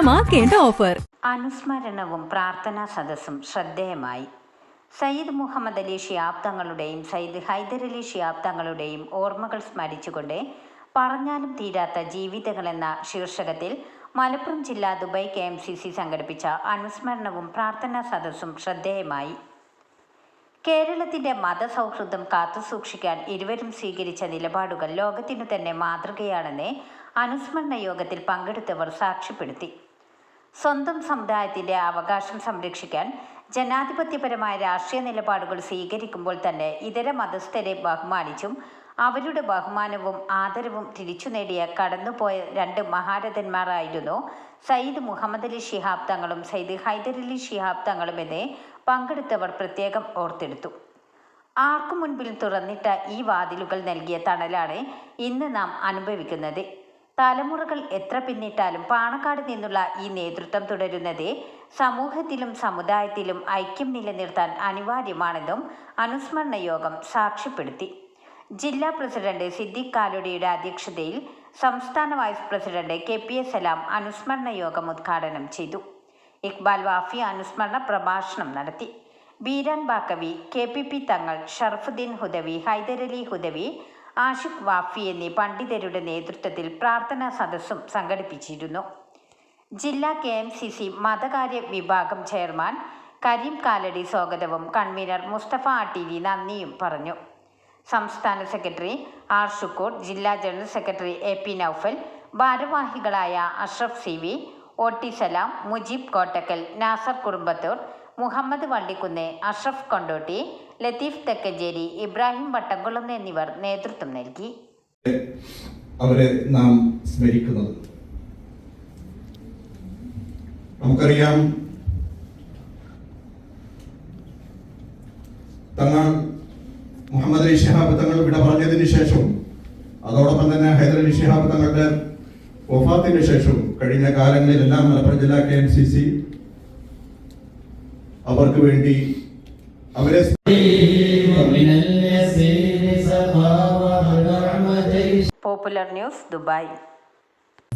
ആഘോഷമാക്കേണ്ട offer അനുസ്മരണവും പ്രാർത്ഥനാ സദസ്സും ശ്രദ്ധേയമായി. സയ്യിദ് മുഹമ്മദ് അലി ഷിയാബ് തങ്ങളുടെയും സയ്യിദ് ഹൈദരലി ഷിയാബ് തങ്ങളുടെയും ഓർമ്മകൾ സ്മരിച്ചുകൊണ്ട് പറഞ്ഞാലും തീരാത്ത ജീവിതങ്ങൾ എന്ന ശീർഷകത്തിൽ മലപ്പുറം ജില്ലാ Dubai K M C C സംഘടിപ്പിച്ച അനുസ്മരണവും പ്രാർത്ഥനാ സദസ്സും ശ്രദ്ധേയമായി. കേരളത്തിന്റെ മതസൗഹൃദം കാത്തുസൂക്ഷിക്കാൻ ഇരുവരും സ്വീകരിച്ച നിലപാടുകൾ ലോകത്തിനു തന്നെ മാതൃകയാണെന്ന് അനുസ്മരണ യോഗത്തിൽ പങ്കെടുത്തവർ സാക്ഷ്യപ്പെടുത്തി. സ്വന്തം സമുദായത്തിന്റെ അവകാശം സംരക്ഷിക്കാൻ ജനാധിപത്യപരമായ രാഷ്ട്രീയ നിലപാടുകൾ സ്വീകരിക്കുമ്പോൾ തന്നെ ഇതര മതസ്ഥരെ ബഹുമാനിച്ചും അവരുടെ ബഹുമാനവും ആദരവും തിരിച്ചു നേടിയ കടന്നുപോയ രണ്ട് മഹാരഥന്മാരായിരുന്നു സയ്യിദ് മുഹമ്മദ് അലി ഷിഹാബ് തങ്ങളും സയ്യിദ് ഹൈദരലി ഷിഹാബ് തങ്ങളും എന്നെ പങ്കെടുത്തവർ പ്രത്യേകം ഓർത്തെടുത്തു. ആർക്കു മുൻപിൽ തുറന്നിട്ട ഈ വാതിലുകൾ നൽകിയ തണലാണ് ഇന്ന് നാം അനുഭവിക്കുന്നത്. തലമുറകൾ എത്ര പിന്നിട്ടാലും പാണക്കാട് നിന്നുള്ള ഈ നേതൃത്വം തുടരുന്നത് സമൂഹത്തിലും സമുദായത്തിലും ഐക്യം നിലനിർത്താൻ അനിവാര്യമാണെന്നും അനുസ്മരണ യോഗം സാക്ഷ്യപ്പെടുത്തി. ജില്ലാ പ്രസിഡന്റ് സിദ്ദിഖ് കാലുടിയുടെ അധ്യക്ഷതയിൽ സംസ്ഥാന vice president K P S Salam അനുസ്മരണ യോഗം ഉദ്ഘാടനം ചെയ്തു. ഇക്ബാൽ വാഫി അനുസ്മരണ പ്രഭാഷണം നടത്തി. Beeran Baqavi K P P Thangal Sharafuddin Hudavi Hyderali Hudawi Ashiq Wafy എന്നീ പണ്ഡിതരുടെ നേതൃത്വത്തിൽ പ്രാർത്ഥനാ സദസ്സും സംഘടിപ്പിച്ചിരുന്നു. ജില്ലാ കെ എം സി സി മതകാര്യ വിഭാഗം ചെയർമാൻ കരീം കാലടി സ്വാഗതവും കൺവീനർ മുസ്തഫ ആട്ടീരി നന്ദിയും പറഞ്ഞു. സംസ്ഥാന സെക്രട്ടറി ആർ ഷുക്കൂർ ജില്ലാ general secretary A P Noufal ഭാരവാഹികളായ Ashraf C V O T Salam Mujeeb Kottakkal Nasar Kurumbathur Muhammad Vallikkunnu Ashraf Kondotty Latheef Thekkancheri Ibrahim Vattamkulam എന്നിവർ നേതൃത്വം നൽകി. അവരെ നാം സ്മരിക്കുന്നത്. നമുക്കറിയാം തങ്ങൾ മുഹമ്മദ് അലി ഷിഹാബ് തങ്ങൾ വിട പറഞ്ഞതിന് ശേഷവും അതോടൊപ്പം തന്നെ ഹൈദർ അലി ഷിഹാബ് തങ്ങളുടെ വഫാത്തിന് ശേഷവും കഴിഞ്ഞ കാലങ്ങളിലെല്ലാം മലപ്പുറം ജില്ലാ കെ എം സി സി അവർക്ക് വേണ്ടി അവരെ പോപ്പുലർ ന്യൂസ് ദുബായ്